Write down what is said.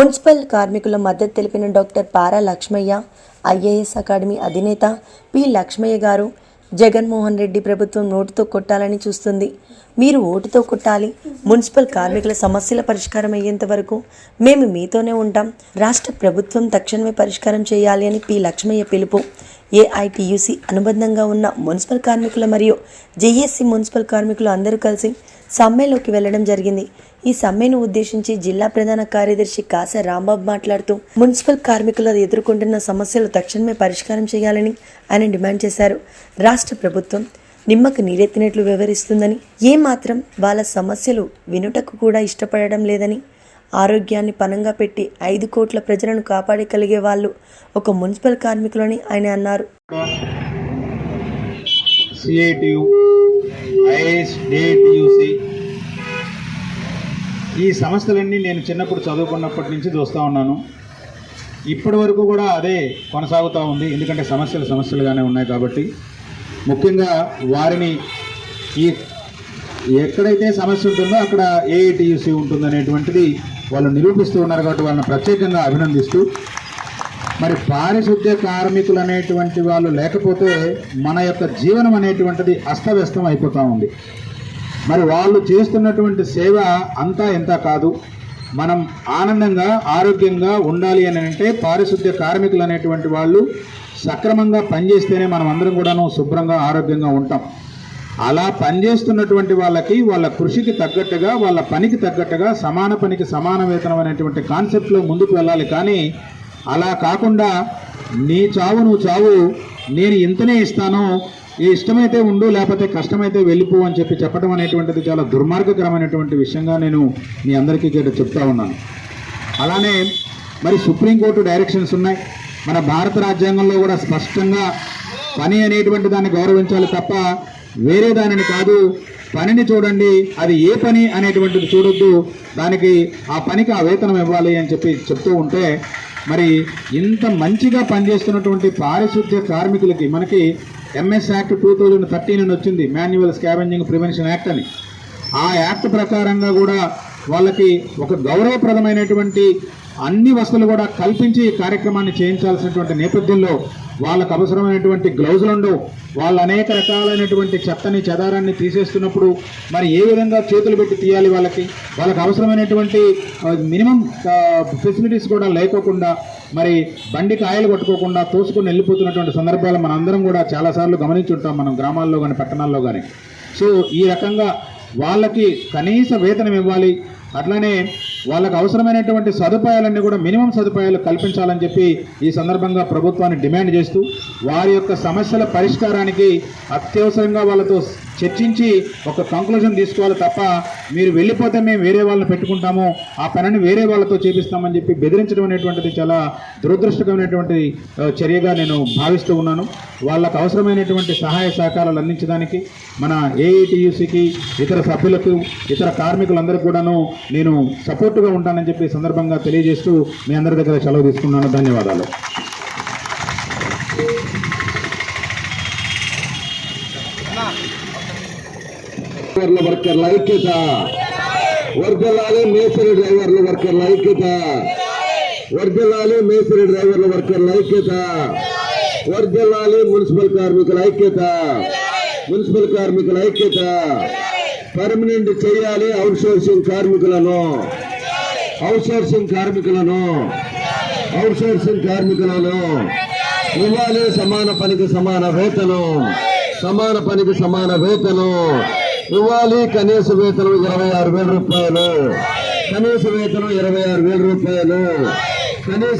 Municipal కార్మికుల మద్దతు తెలిపిన doctor Para Lakshmaiah IAS academy అధినేత పి లక్ష్మయ్య గారు జగన్మోహన్ రెడ్డి ప్రభుత్వం నోటుతో కొట్టాలని చూస్తుంది. మీరు ఓటుతో కొట్టాలి. మున్సిపల్ కార్మికుల సమస్యల పరిష్కారం అయ్యేంత వరకు మేము మీతోనే ఉంటాం. రాష్ట్ర ప్రభుత్వం తక్షణమే పరిష్కారం చేయాలి అని పి లక్ష్మయ్య పిలుపు. ఏఐటియుసి అనుబంధంగా ఉన్న మున్సిపల్ కార్మికుల మరియు జేఏసీ మున్సిపల్ కార్మికులు అందరూ కలిసి సమ్మెలోకి వెళ్ళడం జరిగింది. ఈ సమ్మెను ఉద్దేశించి జిల్లా ప్రధాన కార్యదర్శి కాస రాంబాబు మాట్లాడుతూ మున్సిపల్ కార్మికులు ఎదుర్కొంటున్న సమస్యలు తక్షణమే పరిష్కారం చేయాలని ఆయన డిమాండ్ చేశారు. రాష్ట్ర ప్రభుత్వం నిమ్మకు నీరెత్తినట్లు వివరిస్తుందని ఏమాత్రం వాళ్ళ సమస్యలు వినుటకు కూడా ఇష్టపడడం లేదని ఆరోగ్యాన్ని పనంగా పెట్టి ఐదు కోట్ల ప్రజలను కాపాడగలిగే వాళ్ళు ఒక మున్సిపల్ కార్మికులని ఆయన అన్నారు. ఈ సంస్థలన్నీ నేను చిన్నప్పుడు చదువుకున్నప్పటి నుంచి చూస్తూ ఉన్నాను. ఇప్పటి వరకు కూడా అదే కొనసాగుతూ ఉంది. ఎందుకంటే సమస్యలు సమస్యలుగానే ఉన్నాయి కాబట్టి. ముఖ్యంగా వారిని ఈ ఎక్కడైతే సమస్య ఉంటుందో అక్కడ ఏఐటియుసి ఉంటుందనేటువంటిది వాళ్ళు నిరూపిస్తూ ఉన్నారు కాబట్టి వాళ్ళని ప్రత్యేకంగా అభినందిస్తూ మరి పారిశుద్ధ్య కార్మికులు అనేటువంటి వాళ్ళు లేకపోతే మన యొక్క జీవనం అనేటువంటిది అస్తవ్యస్తం అయిపోతూ ఉంది. మరి వాళ్ళు చేస్తున్నటువంటి సేవ అంతా ఎంత కాదు. మనం ఆనందంగా ఆరోగ్యంగా ఉండాలి అని అంటే పారిశుద్ధ్య కార్మికులు అనేటువంటి వాళ్ళు సక్రమంగా పనిచేస్తేనే మనం అందరం కూడాను శుభ్రంగా ఆరోగ్యంగా ఉంటాం. అలా పనిచేస్తున్నటువంటి వాళ్ళకి వాళ్ళ కృషికి తగ్గట్టుగా వాళ్ళ పనికి తగ్గట్టుగా సమాన పనికి సమాన వేతనం అనేటువంటి కాన్సెప్ట్లో ముందుకు వెళ్ళాలి. కానీ అలా కాకుండా నీ చావు నువ్వు చావు నేను ఇంతనే ఇస్తాను ఈ ఇష్టమైతే ఉండు లేకపోతే కష్టమైతే వెళ్ళిపో అని చెప్పి చెప్పడం అనేటువంటిది చాలా దుర్మార్గకరమైనటువంటి విషయంగా నేను మీ అందరికీ ఇక్కడ చెప్తా ఉన్నాను. అలానే మరి సుప్రీంకోర్టు డైరెక్షన్స్ ఉన్నాయి. మన భారత రాజ్యాంగంలో కూడా స్పష్టంగా పని అనేటువంటి దాన్ని గౌరవించాలి తప్ప వేరే దానిని కాదు పనిని చూడండి అది ఏ పని అనేటువంటిది చూడొద్దు దానికి ఆ పనికి ఆ వేతనం ఇవ్వాలి అని చెప్పి చెప్తూ ఉంటే మరి ఇంత మంచిగా పనిచేస్తున్నటువంటి పారిశుద్ధ్య కార్మికులకి మనకి MS act two thousand thirteen అని వచ్చింది మాన్యువల్ స్కావెంజింగ్ ప్రివెన్షన్ యాక్ట్ అని. ఆ యాక్ట్ ప్రకారంగా కూడా వాళ్ళకి ఒక గౌరవప్రదమైనటువంటి అన్ని వసతులు కూడా కల్పించి ఈ కార్యక్రమాన్ని చేయించాల్సినటువంటి నేపథ్యంలో వాళ్ళకు అవసరమైనటువంటి గ్లౌజులు ఉండవు వాళ్ళు అనేక రకాలైనటువంటి చెత్తని చెదారాన్ని తీసేస్తున్నప్పుడు మరి ఏ విధంగా చేతులు పెట్టి తీయాలి వాళ్ళకి? వాళ్ళకి అవసరమైనటువంటి మినిమం ఫెసిలిటీస్ కూడా లేకోకుండా మరి బండికి ఆయిల్ కొట్టుకోకుండా తోసుకొని వెళ్ళిపోతున్నటువంటి సందర్భాలు మనం అందరం కూడా చాలాసార్లు గమనించుంటాం మనం గ్రామాల్లో కానీ పట్టణాల్లో కానీ సో ఈ రకంగా వాళ్ళకి కనీస వేతనం ఇవ్వాలి. అట్లనే వాళ్ళకు అవసరమైనటువంటి సదుపాయాలన్నీ కూడా మినిమం సదుపాయాలు కల్పించాలని చెప్పి ఈ సందర్భంగా ప్రభుత్వాన్ని డిమాండ్ చేస్తూ వారి యొక్క సమస్యల పరిష్కారానికి అత్యవసరంగా వాళ్ళతో చర్చించి ఒక కంక్లూజన్ తీసుకోవాలి తప్ప మీరు వెళ్ళిపోతే మేము వేరే వాళ్ళని పెట్టుకుంటాము ఆ పనిని వేరే వాళ్ళతో చేపిస్తామని చెప్పి బెదిరించడం అనేటువంటిది చాలా దురదృష్టకమైనటువంటి చర్యగా నేను భావిస్తూ ఉన్నాను. వాళ్ళకు అవసరమైనటువంటి సహాయ సహకారాలు అందించడానికి మన ఏఐటియూసికి ఇతర సభ్యులకు ఇతర కార్మికులందరికీ కూడాను నేను సపోర్టుగా ఉంటానని చెప్పి సందర్భంగా తెలియజేస్తూ మీ అందరి దగ్గర సెలవు తీసుకున్నాను. ధన్యవాదాలు. డ్రైవర్ల వర్కర్ల ఐక్యత. వర్గలాలి మేసరి డ్రైవర్ల వర్కర్ల ఐక్యత. వర్గలాలి మేసరి డ్రైవర్ల వర్కర్ల ఐక్యత. వర్గలాలి మున్సిపల్ కార్మికుల ఐక్యత. మున్సిపల్ కార్మికుల ఐక్యత. పర్మనెంట్ చేయాలి అవుట్సోర్సింగ్ కార్మికులను. అవుట్సోర్సింగ్ కార్మికులను. అవుట్సోర్సింగ్ కార్మికులను. ఇవ్వాలి సమాన పనికి సమాన వేతనం. సమాన పనికి సమాన వేతనం ఇవ్వాలి కనీస వేతనం ఇరవై ఆరు వేల రూపాయలు కనీస వేతనం ఇరవై ఆరు వేల రూపాయలు కనీస